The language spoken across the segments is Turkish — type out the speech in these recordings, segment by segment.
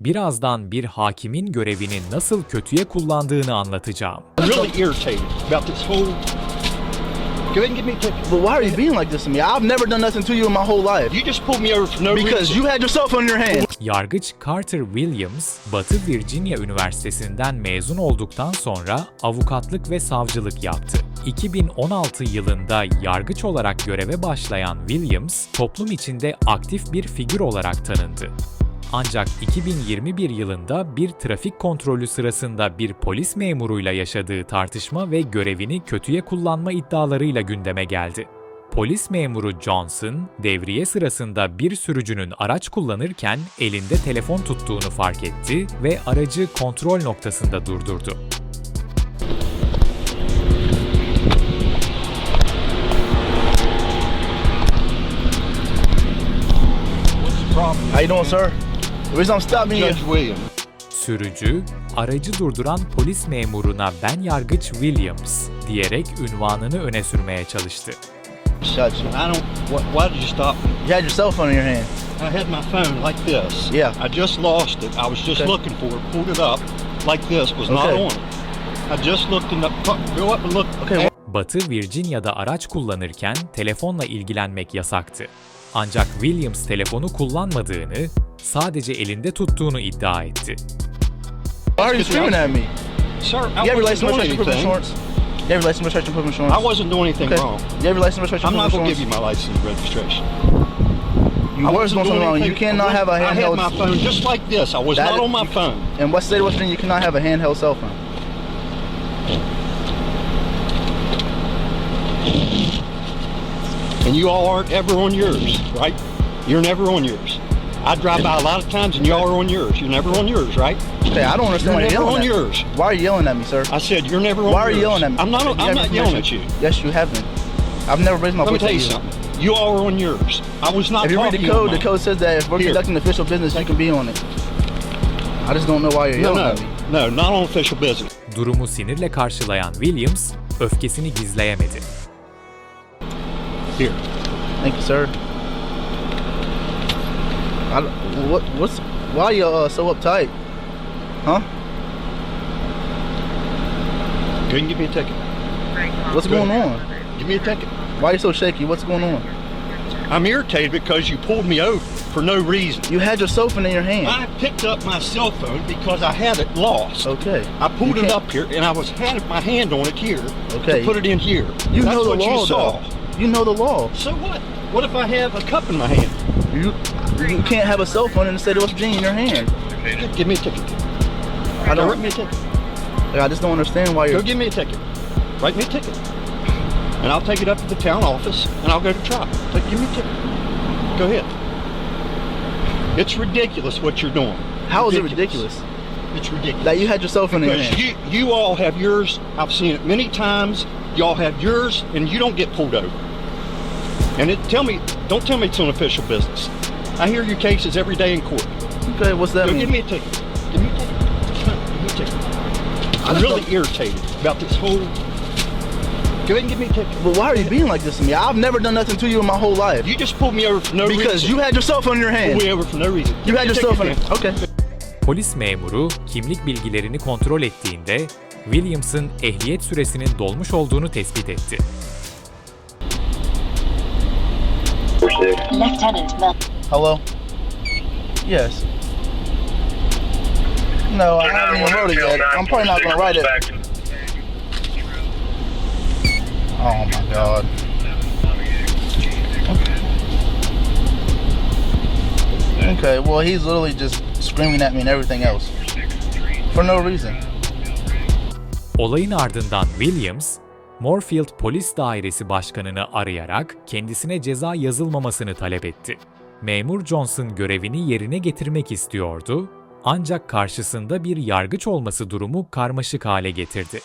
Birazdan bir hakimin görevini nasıl kötüye kullandığını anlatacağım. Really irritated about this whole. Go ahead and give me a ticket. But why are you being like this to me? I've never done nothing to you in my whole life. You just pulled me over for no Because reason. you had your cell phone in your hand. Yargıç Carter Williams, Batı Virginia Üniversitesi'nden mezun olduktan sonra avukatlık ve savcılık yaptı. 2016 yılında yargıç olarak göreve başlayan Williams, toplum içinde aktif bir figür olarak tanındı. Ancak 2021 yılında bir trafik kontrolü sırasında bir polis memuruyla yaşadığı tartışma ve görevini kötüye kullanma iddialarıyla gündeme geldi. Polis memuru Johnson, devriye sırasında bir sürücünün araç kullanırken elinde telefon tuttuğunu fark etti ve aracı kontrol noktasında durdurdu. How you sir? The reason I'm stopping you. Judge William. Sürücü, aracı durduran polis memuruna ben yargıç Williams diyerek ünvanını öne sürmeye çalıştı. You. I don't. What, why did you stop me? You had your cell phone in your hand. I had my phone like this. Yeah. I just lost it. I was just Okay. looking for it. Pulled it up like this. Was not Okay. on. I just looked in the. Go up and look. Okay, Batı Virginia'da araç kullanırken telefonla ilgilenmek yasaktı. Ancak Williams telefonu kullanmadığını, sadece elinde tuttuğunu iddia etti. Why are you screaming at me? Sir, I You have your wasn't license, doing registration, proof anything. insurance? You have your license, registration, proof insurance? I wasn't doing anything Okay. wrong. You have your license, registration, I'm not of gonna give you my license registration. You I were wasn't doing something wrong. You cannot have a I had my phone just like this. I was That not on my phone. In what state of West Virginia you cannot have a handheld cell phone? And you all aren't ever on yours, right? You're never on yours. I drive by a lot of times and y'all are on yours. You're never on yours, right? Okay, I don't understand why You're you're never on at me. yours. Why are you yelling at me, sir? I said you're never on Why are you yours. yelling at me? I'm not. You I'm not yelling at you. Yes, you have been. I've never raised my Let me voice tell you you. something. You all are on yours. I was not If you read the code, the code says that if we're Here. conducting official business, you can be on it. I just don't know why you're No, yelling no, at me. no, not on official business. Durumu sinirle karşılayan Williams, öfkesini gizleyemedi. Here. Thank you, sir. I, what, what's, why are you uh, so uptight? Huh? Go and give me a ticket. What's Good. going on? Give me a ticket. Why are you so shaky? What's going on? I'm irritated because you pulled me over for no reason. You had your cell phone in your hand. I picked up my cell phone because I had it lost. Okay. I pulled You it can't- up here and I was had my hand on it here Okay. to put it in here. You That's know the what law, you saw. though. You know the law. So what? What if I have a cup in my hand? You you can't have a cell phone in the state of West Virginia in your hand. Give me a ticket. I don't. write me a ticket. I just don't understand why you're. Go give me a ticket. Write me a ticket. And I'll take it up to the town office and I'll go to trial. But give me a ticket. Go ahead. It's ridiculous what you're doing. How is it ridiculous It's ridiculous. that you had your cell phone in your hand? you, you all have yours. I've seen it many times. Y'all have yours, and you don't get pulled over. And it, tell me, don't tell me it's on official business. I hear your cases every day in court. Okay, what's that Go mean? give me a ticket. Give me a ticket. Give me a ticket. I'm really don't- irritated about this whole. Go ahead and give me a ticket. But why are you being like this to me? I've never done nothing to you in my whole life. You just pulled me over for no reason. because you had your cell phone in your hand. pulled me over for no reason. You had your cell phone. Okay. Polis memuru kimlik bilgilerini kontrol ettiğinde Williams'ın ehliyet süresinin dolmuş olduğunu tespit etti. Lieutenant. Hello. Yes. No, I haven't even wrote it yet. I'm probably not gonna write it. Oh my god. Okay, well he's literally just screaming at me and everything else. For no reason. Olayın ardından Williams, Moorfield Polis Dairesi Başkanı'nı arayarak kendisine ceza yazılmamasını talep etti. Memur Johnson görevini yerine getirmek istiyordu ancak karşısında bir yargıç olması durumu karmaşık hale getirdi.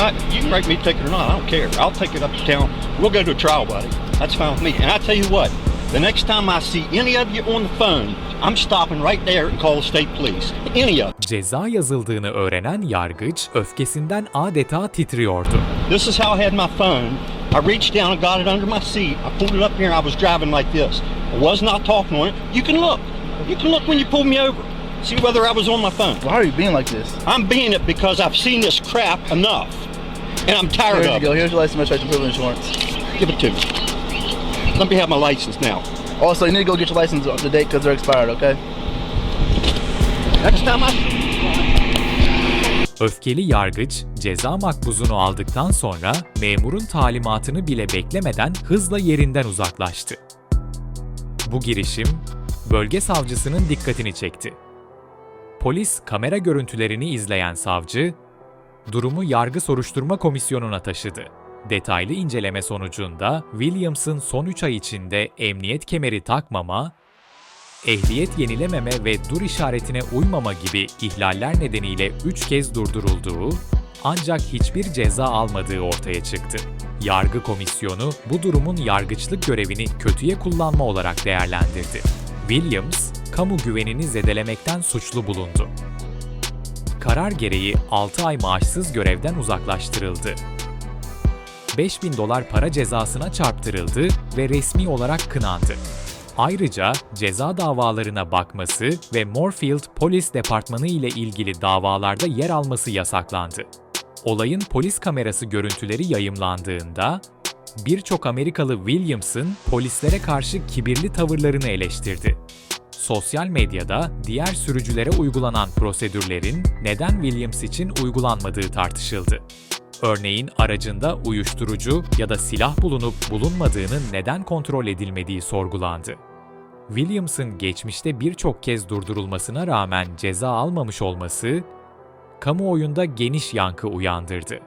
Uh, you can right me take it or not. I don't care. I'll take it up to town. We'll go to a trial, buddy. That's fine with me. And I tell you what, the next time I see any of you on the phone, I'm stopping right there and call the state police. Any of Ceza yazıldığını öğrenen yargıç öfkesinden adeta titriyordu. This is how I had my phone. I reached down and got it under my seat. I pulled it up here and I was driving like this. I was not talking on it. You can look. You can look when you pull me over. See whether I was on my phone. Why are you being like this? I'm being it because I've seen this crap enough. And I'm tired Here you of go. it. Here's your license, registration, privilege insurance. Give it to me. Let me have my license now. Also, you need to go get your license up to date because they're expired. Okay. Next time I Öfkeli yargıç ceza makbuzunu aldıktan sonra memurun talimatını bile beklemeden hızla yerinden uzaklaştı. Bu girişim bölge savcısının dikkatini çekti. Polis kamera görüntülerini izleyen savcı durumu yargı soruşturma komisyonuna taşıdı. Detaylı inceleme sonucunda Williams'ın son 3 ay içinde emniyet kemeri takmama, ehliyet yenilememe ve dur işaretine uymama gibi ihlaller nedeniyle 3 kez durdurulduğu ancak hiçbir ceza almadığı ortaya çıktı. Yargı komisyonu bu durumun yargıçlık görevini kötüye kullanma olarak değerlendirdi. Williams, kamu güvenini zedelemekten suçlu bulundu. Karar gereği 6 ay maaşsız görevden uzaklaştırıldı. 5000 dolar para cezasına çarptırıldı ve resmi olarak kınandı. Ayrıca ceza davalarına bakması ve Moorfield Polis Departmanı ile ilgili davalarda yer alması yasaklandı. Olayın polis kamerası görüntüleri yayımlandığında birçok Amerikalı Williams'ın polislere karşı kibirli tavırlarını eleştirdi. Sosyal medyada diğer sürücülere uygulanan prosedürlerin neden Williams için uygulanmadığı tartışıldı. Örneğin aracında uyuşturucu ya da silah bulunup bulunmadığının neden kontrol edilmediği sorgulandı. Williams'ın geçmişte birçok kez durdurulmasına rağmen ceza almamış olması, kamuoyunda geniş yankı uyandırdı.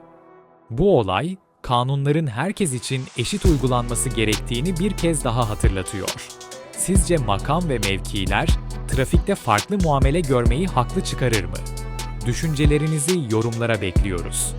Bu olay, kanunların herkes için eşit uygulanması gerektiğini bir kez daha hatırlatıyor. Sizce makam ve mevkiler trafikte farklı muamele görmeyi haklı çıkarır mı? Düşüncelerinizi yorumlara bekliyoruz.